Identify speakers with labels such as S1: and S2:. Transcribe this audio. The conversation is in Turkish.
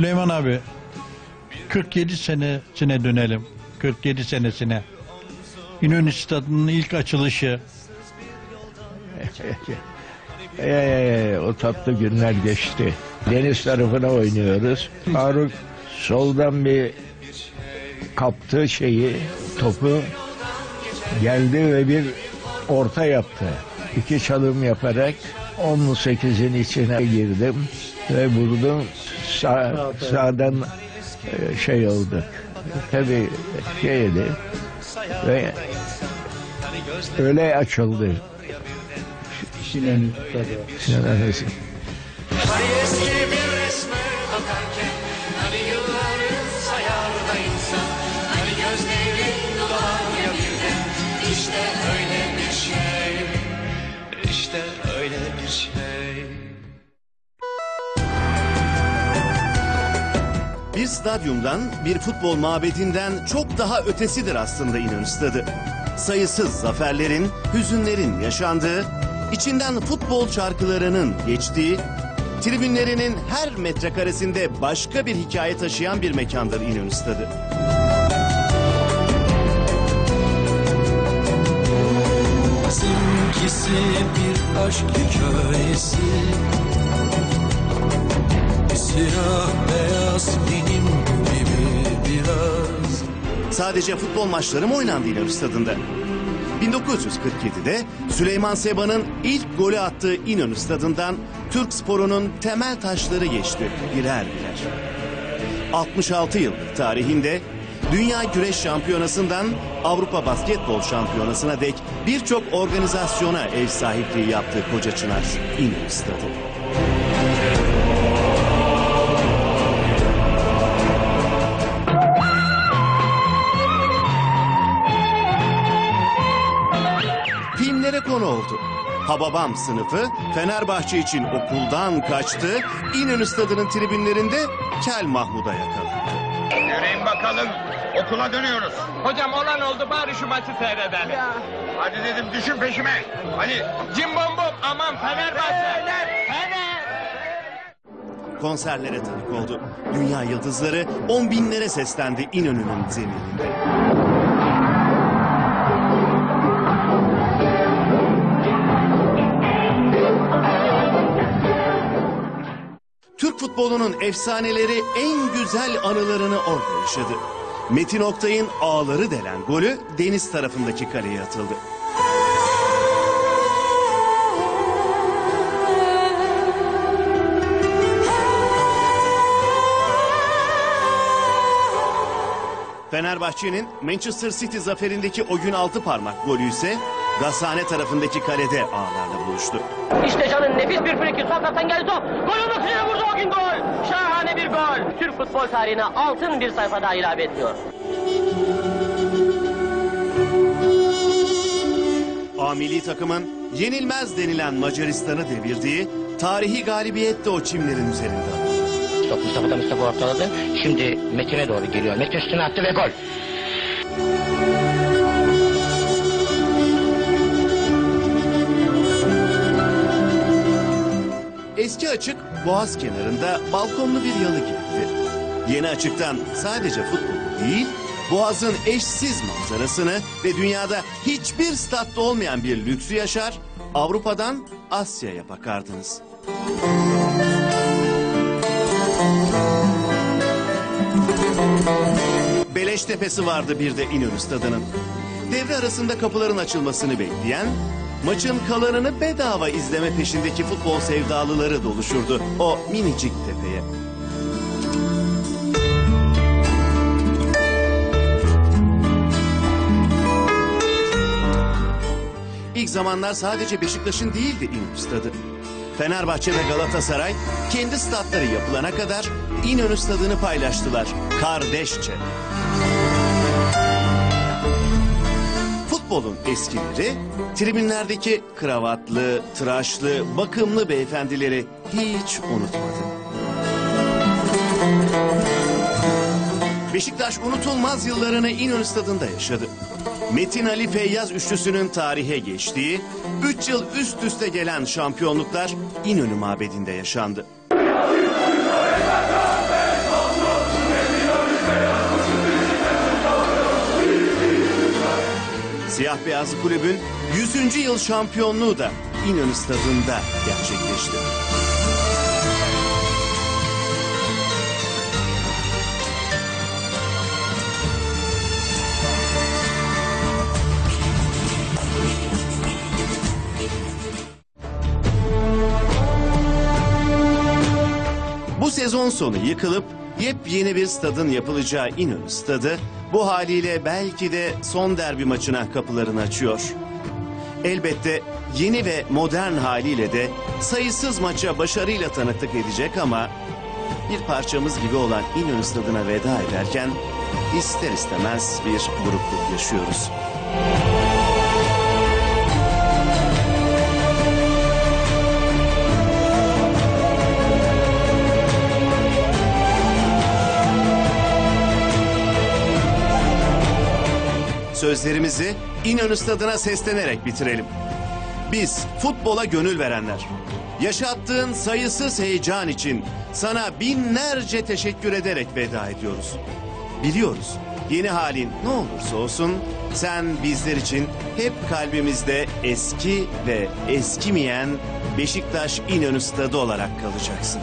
S1: Süleyman abi 47 senesine dönelim. 47 senesine. İnönü Stadı'nın ilk açılışı.
S2: Ee, o tatlı günler geçti. Deniz tarafına oynuyoruz. Faruk soldan bir kaptı şeyi, topu geldi ve bir orta yaptı. İki çalım yaparak 18'in içine girdim ve vurdum. Sağ, sağdan e, şey oldu. Tabii şeydi ve öyle açıldı.
S1: İnönü Stadı.
S2: Sinanesi.
S3: Stadyumdan, bir futbol mabedinden çok daha ötesidir aslında İnönü Stadı. Sayısız zaferlerin, hüzünlerin yaşandığı, içinden futbol şarkılarının geçtiği, tribünlerinin her metrekaresinde başka bir hikaye taşıyan bir mekandır İnönü Stadı.
S4: Bizimkisi bir aşk hikayesi Siyah beyaz biraz
S3: Sadece futbol maçları mı oynandı İnönü Stadı'nda? 1947'de Süleyman Seba'nın ilk golü attığı İnönü Stadı'ndan Türk sporunun temel taşları geçti birer birer. 66 yıllık tarihinde Dünya Güreş Şampiyonası'ndan Avrupa Basketbol Şampiyonası'na dek birçok organizasyona ev sahipliği yaptığı Koca Çınar İnönü Stadı. Filmlere konu oldu. Hababam sınıfı Fenerbahçe için okuldan kaçtı. İnönü Stadı'nın tribünlerinde Kel Mahmud'a yakalandı.
S5: Yürüyün bakalım. Okula dönüyoruz.
S6: Hocam olan oldu bari şu maçı seyredelim.
S5: Hadi dedim düşün peşime. Hadi.
S6: Cimbom bom aman Fenerbahçe. Fener.
S3: Konserlere tanık oldu. Dünya yıldızları on binlere seslendi İnönü'nün zemininde. Futbolunun efsaneleri en güzel anılarını orada yaşadı. Metin Oktay'ın ağları delen golü deniz tarafındaki kaleye atıldı. Fenerbahçe'nin Manchester City zaferindeki o gün altı parmak golü ise Gazhane tarafındaki kalede ağlarla buluştu.
S7: İşte Can'ın nefis bir friki sokaktan geldi top. Gol olmak üzere vurdu o gün gol. Şahane bir gol. Türk futbol tarihine altın bir sayfa daha ilave ediyor.
S3: A milli takımın yenilmez denilen Macaristan'ı devirdiği tarihi galibiyet de o çimlerin üzerinde.
S7: Top Mustafa da Mustafa ortaladı. Şimdi Metin'e doğru geliyor. Metin üstüne attı ve gol.
S3: Açık Boğaz kenarında balkonlu bir yalı gibiydi. Yeni açıktan sadece futbol değil, Boğaz'ın eşsiz manzarasını ve dünyada hiçbir statta olmayan bir lüksü yaşar, Avrupa'dan Asya'ya bakardınız. Beleş tepesi vardı bir de İnönü Stadı'nın. Devre arasında kapıların açılmasını bekleyen, maçın kalanını bedava izleme peşindeki futbol sevdalıları doluşurdu o minicik tepeye. İlk zamanlar sadece Beşiktaş'ın değildi İnönü Stadı. Fenerbahçe ve Galatasaray kendi statları yapılana kadar İnönü Stadı'nı paylaştılar kardeşçe. Futbolun eskileri tribünlerdeki kravatlı, tıraşlı, bakımlı beyefendileri hiç unutmadı. Beşiktaş unutulmaz yıllarını İnönü Stadı'nda yaşadı. Metin Ali Feyyaz üçlüsünün tarihe geçtiği, 3 yıl üst üste gelen şampiyonluklar İnönü Mabedi'nde yaşandı. Beyazlı Kulübün 100. yıl şampiyonluğu da İnönü Stadı'nda gerçekleşti. Bu sezon sonu yıkılıp yepyeni bir stadın yapılacağı İnönü Stadı bu haliyle belki de son derbi maçına kapılarını açıyor. Elbette yeni ve modern haliyle de sayısız maça başarıyla tanıklık edecek ama bir parçamız gibi olan İnönü Stadı'na veda ederken ister istemez bir burukluk yaşıyoruz. Sözlerimizi İnönü Stadı'na seslenerek bitirelim. Biz futbola gönül verenler, yaşattığın sayısız heyecan için sana binlerce teşekkür ederek veda ediyoruz. Biliyoruz yeni halin ne olursa olsun sen bizler için hep kalbimizde eski ve eskimeyen Beşiktaş İnönü Stadı olarak kalacaksın.